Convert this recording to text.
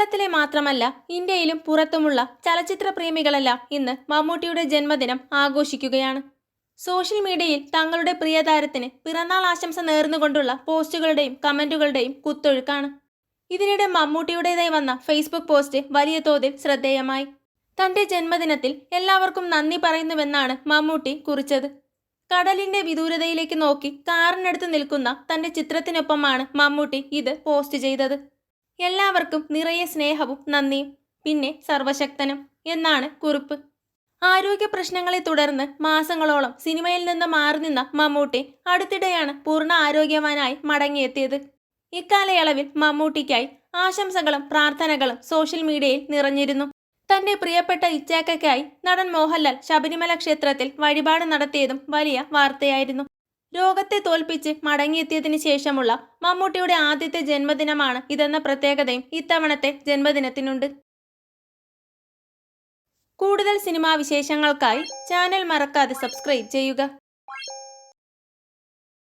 കേരളത്തിലെ മാത്രമല്ല ഇന്ത്യയിലും പുറത്തുമുള്ള ചലച്ചിത്ര പ്രേമികളെല്ലാം ഇന്ന് മമ്മൂട്ടിയുടെ ജന്മദിനം ആഘോഷിക്കുകയാണ്. സോഷ്യൽ മീഡിയയിൽ തങ്ങളുടെ പ്രിയതാരത്തിന് പിറന്നാൾ ആശംസ നേർന്നുകൊണ്ടുള്ള പോസ്റ്റുകളുടെയും കമന്റുകളുടെയും കുത്തൊഴുക്കാണ്. ഇതിനിടെ മമ്മൂട്ടിയുടേതായി വന്ന ഫേസ്ബുക്ക് പോസ്റ്റ് വലിയ തോതിൽ ശ്രദ്ധേയമായി. തന്റെ ജന്മദിനത്തിൽ എല്ലാവർക്കും നന്ദി പറയുന്നുവെന്നാണ് മമ്മൂട്ടി കുറിച്ചത്. കടലിന്റെ വിദൂരതയിലേക്ക് നോക്കി കാറിനടുത്ത് നിൽക്കുന്ന തന്റെ ചിത്രത്തിനൊപ്പമാണ് മമ്മൂട്ടി ഇത് പോസ്റ്റ് ചെയ്തത്. എല്ലാവർക്കും നിറയെ സ്നേഹവും നന്ദിയും പിന്നെ സർവശക്തനും എന്നാണ് കുറിപ്പ്. ആരോഗ്യ പ്രശ്നങ്ങളെ തുടർന്ന് മാസങ്ങളോളം സിനിമയിൽ നിന്ന് മാറി നിന്ന മമ്മൂട്ടി അടുത്തിടെയാണ് പൂർണ ആരോഗ്യവാനായി മടങ്ങിയെത്തിയത്. ഇക്കാലയളവിൽ മമ്മൂട്ടിക്കായി ആശംസകളും പ്രാർത്ഥനകളും സോഷ്യൽ മീഡിയയിൽ നിറഞ്ഞിരുന്നു. തന്റെ പ്രിയപ്പെട്ട ഇച്ചാക്കയ്ക്കായി നടൻ മോഹൻലാൽ ശബരിമല ക്ഷേത്രത്തിൽ വഴിപാട് നടത്തിയതും വലിയ വാർത്തയായിരുന്നു. രോഗത്തെ തോൽപ്പിച്ച് മടങ്ങിയെത്തിയതിനു ശേഷമുള്ള മമ്മൂട്ടിയുടെ ആദ്യത്തെ ജന്മദിനമാണ് ഇതെന്ന പ്രത്യേകതയും ഇത്തവണത്തെ ജന്മദിനത്തിനുണ്ട്. കൂടുതൽ സിനിമാ വിശേഷങ്ങൾക്കായി ചാനൽ മറക്കാതെ സബ്സ്ക്രൈബ് ചെയ്യുക.